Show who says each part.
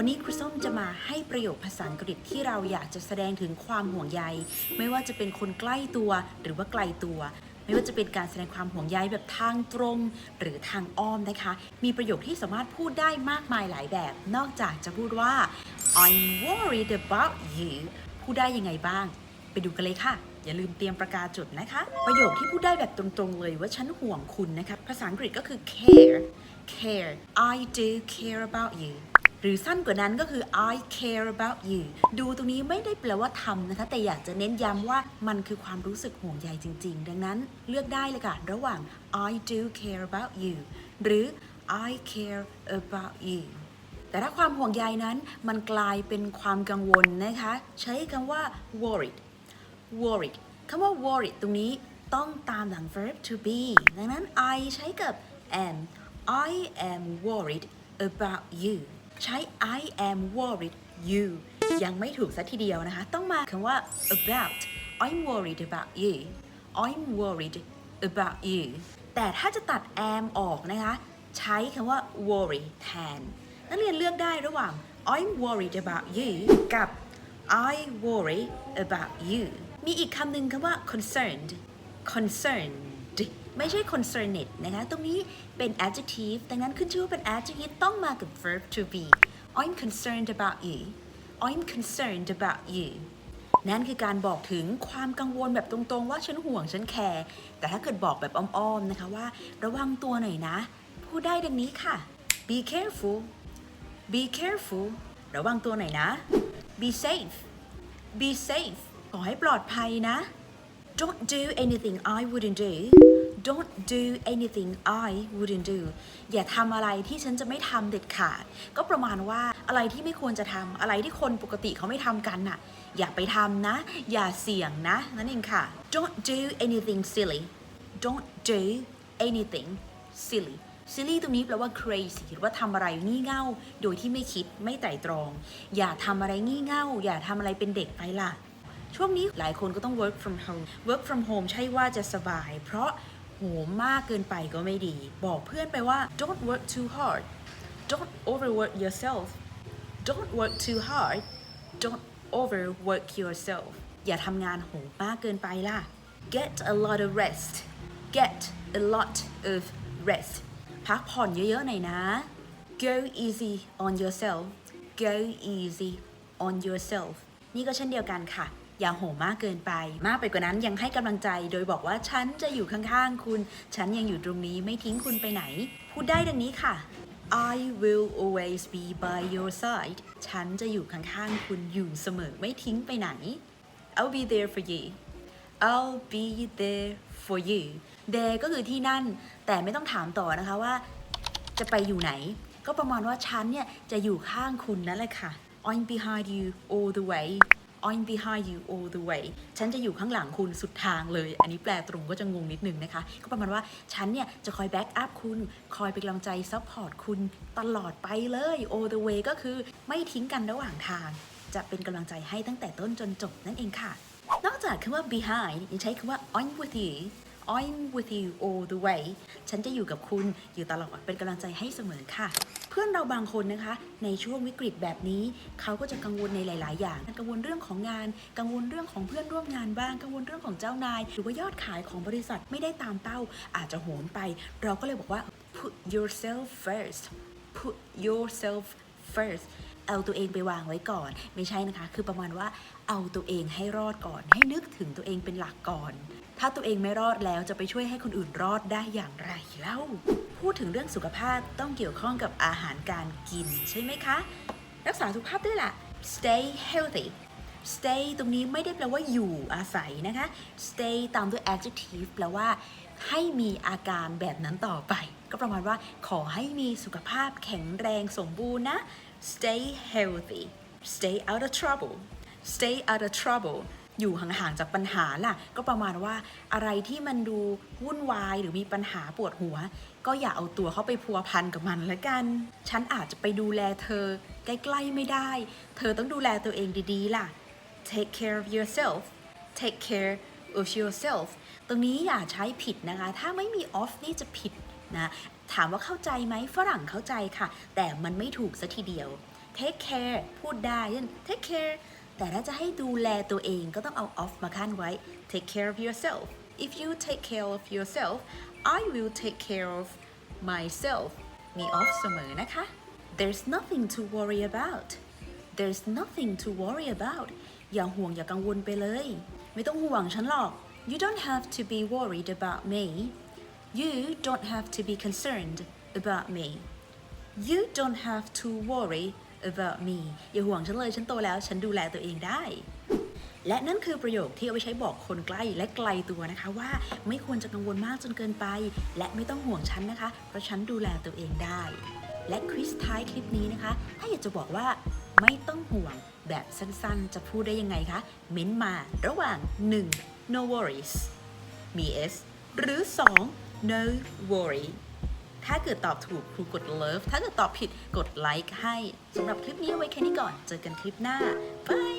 Speaker 1: วันนี้ครูส้มจะมาให้ประโยคภาษาอังกฤษที่เราอยากจะแสดงถึงความห่วงใย ไม่ว่าจะเป็นคนใกล้ตัวหรือว่าไกลตัว ไม่ว่าจะเป็นการแสดงความห่วงใยแบบทางตรง หรือทางอ้อมนะคะ มีประโยคที่สามารถพูดได้มากมายหลายแบบ นอกจากจะพูดว่า I'm worried about you พูดได้ยังไงบ้าง ไปดูกันเลยค่ะ อย่าลืมเตรียมประกาศจดนะคะ ประโยคที่พูดได้แบบตรงๆเลยว่าฉันห่วงคุณนะคะ ภาษาอังกฤษก็คือ care care I do care about you หรือสั้นกว่านั้นก็คือ I care about you ดูตรงนี้ไม่ได้แปลว่าทำนะคะ แต่อยากจะเน้นย้ำว่ามันคือความรู้สึกห่วงใยจริง ๆ ดังนั้นเลือกได้เลยค่ะ ระหว่าง I do care about you หรือ I care about you แต่ถ้าความห่วงใยนั้นมันกลายเป็นความกังวลนะคะ ใช้คำว่า worried worried คำว่า worried ตรงนี้ต้องตามหลัง verb to be ดังนั้น I ใช้กับ am I am worried about you ใช้ I am worried you ยังไม่ถูกสัทีเดียวนะคะ ต้องมาคำว่า about I'm worried about you I'm worried about you แต่ถ้าจะตัด am ออกนะคะ ใช้คำว่า worry แทน นักเรียนเลือกได้ระหว่าง I'm worried about you กับ I worry about you มีอีกคำหนึ่งคำว่า concerned concerned ไม่ใช่ concerned นะคะ ตรงนี้เป็น adjective ดังนั้นขึ้นชื่อว่าเป็น adjective ต้องมากับ verb to be I'm concerned about you I'm concerned about you นั่นคือการบอกถึงความกังวลแบบตรงๆ ว่าฉันห่วงฉันแคร์ แต่ถ้าเกิดบอกแบบอ้อมๆนะคะว่า ระวังตัวหน่อยนะ พูดได้ดังนี้ค่ะ be careful be careful ระวังตัวหน่อยนะ be safe be safe ขอให้ปลอดภัยนะ don't do anything I wouldn't do don't do anything I wouldn't do อย่าทำอะไรที่ฉันจะไม่ทำเด็ดขาด ก็ประมาณว่าอะไรที่ไม่ควรจะทำอะไรที่คนปกติเขาไม่ทำกันน่ะ อย่าไปทำนะ อย่าเสี่ยงนะ นั่นเองค่ะ don't do anything silly don't do anything silly silly ตรงนี้แปลว่า crazy หรือว่าทำอะไรงี่เง่า โดยที่ไม่คิดไม่ไตร่ตรอง อย่าทำอะไรงี่เง่า อย่าทำอะไรเป็นเด็กไปล่ะช่วงนี้หลายคนก็ต้อง work from home work from home ใช่ว่าจะสบาย เพราะ โหมมากเกินไปก็ไม่ดี บอกเพื่อนไปว่า don't work too hard don't overwork yourself don't work too hard don't overwork yourself อย่าทำงานโหมมากเกินไปล่ะ get a lot of rest get a lot of rest พักผ่อนเยอะๆหน่อยนะ go easy on yourself go easy on yourself นี่ก็เช่นเดียวกันค่ะ อย่าโหมมากเกินไป มากไปกว่านั้นยังให้กำลังใจ โดยบอกว่าฉันจะอยู่ข้างๆคุณ ฉันยังอยู่ตรงนี้ไม่ทิ้งคุณไปไหน พูดได้ดังนี้ค่ะ I will always be by your side ฉันจะอยู่ข้างๆคุณอยู่เสมอไม่ทิ้งไปไหน I'll be there for you I'll be there for you there ก็คือที่นั่น แต่ไม่ต้องถามต่อนะคะว่า จะไปอยู่ไหน ก็ประมาณว่าฉันเนี่ย จะอยู่ข้างคุณนั่นแหละค่ะ I'm behind you all the way I'm behind you all the way ฉันจะอยู่ข้างหลังคุณสุดทางเลย อันนี้แปลตรงก็จะงงนิดนึงนะคะ ก็ประมาณว่าฉันเนี่ยจะคอยแบ็กอัพคุณ คอยเป็นกำลังใจซัพพอร์ตคุณตลอดไปเลย all the way ก็คือไม่ทิ้งกันระหว่างทาง จะเป็นกำลังใจให้ตั้งแต่ต้นจนจบนั่นเองค่ะ นอกจากคำว่า behind ยังใช้คำว่า on with you I'm with you all the way ฉันจะอยู่กับคุณอยู่ตลอดเป็นกำลังใจให้เสมอค่ะ เพื่อนเราบางคนนะคะ ในช่วงวิกฤตแบบนี้ เขาก็จะกังวลในหลาย ๆ อย่าง กังวลเรื่องของงาน กังวลเรื่องของเพื่อนร่วมงานบ้าง กังวลเรื่องของเจ้านาย หรือว่ายอดขายของบริษัทไม่ได้ตามเป้า อาจจะโหมไป เราก็เลยบอกว่า put yourself first put yourself first เอาตัวเองไปวางไว้ก่อน ไม่ใช่นะคะ คือประมาณว่าเอาตัวเองให้รอดก่อน ให้นึกถึงตัวเองเป็นหลักก่อน ถ้าตัวเองไม่รอดแล้วจะไปช่วยให้คนอื่นรอดได้อย่างไรเล่าพูดถึงเรื่องสุขภาพต้องเกี่ยวข้องกับอาหารการกินใช่ไหมคะ รักษาสุขภาพด้วยล่ะ stay healthy stay ตรงนี้ไม่ได้แปลว่าอยู่อาศัยนะคะ stay ตามด้วย adjective แปลว่า ให้มีอาการแบบนั้นต่อไป ก็ประมาณว่าขอให้มีสุขภาพแข็งแรงสมบูรณ์นะ stay healthy stay out of trouble stay out of trouble อยู่ห่างๆจากปัญหาล่ะ ก็ประมาณว่าอะไรที่มันดูวุ่นวายหรือมีปัญหาปวดหัว ก็อย่าเอาตัวเข้าไปพัวพันกับมันละกัน ฉันอาจจะไปดูแลเธอ ใกล้ๆไม่ได้ เธอต้องดูแลตัวเองดีๆล่ะ take care of yourself take care of yourself ตรงนี้อย่าใช้ผิดนะคะ ถ้าไม่มี off นี่จะผิดนะ ถามว่าเข้าใจไหมฝรั่งเข้าใจค่ะ แต่มันไม่ถูกซะทีเดียว take care พูดได้เช่น take care แต่ถ้าจะให้ดูแลตัวเองก็ต้องเอา of มาขั้นไว้ take care of yourself if you take care of yourself I will take care of myself มี of เสมอนะคะ there's nothing to worry about there's nothing to worry about อย่าห่วงอย่ากังวลไปเลย ไม่ต้องห่วงฉันหรอก you don't have to be worried about me you don't have to be concerned about me you don't have to worry about me อย่าห่วงฉันเลยฉันโตแล้วฉันดูแลตัวเองได้ และนั่นคือประโยคที่เอาไว้ใช้บอกคนใกล้และไกลตัวนะคะว่าไม่ควรจะกังวลมากจนเกินไป และไม่ต้องห่วงฉันนะคะ เพราะฉันดูแลตัวเองได้ และคริสท้ายคลิปนี้นะคะ ถ้าอยากจะบอกว่าไม่ต้องห่วง แบบสั้นๆ จะพูดได้ยังไงคะ เม้นมาระหว่าง 1. no worries มี s หรือ 2. no worry ถ้าเกิดตอบถูกครูกด love ถ้าเกิดตอบผิดกด like ให้สำหรับคลิปนี้ไว้แค่นี้ก่อน เจอกันคลิปหน้าบาย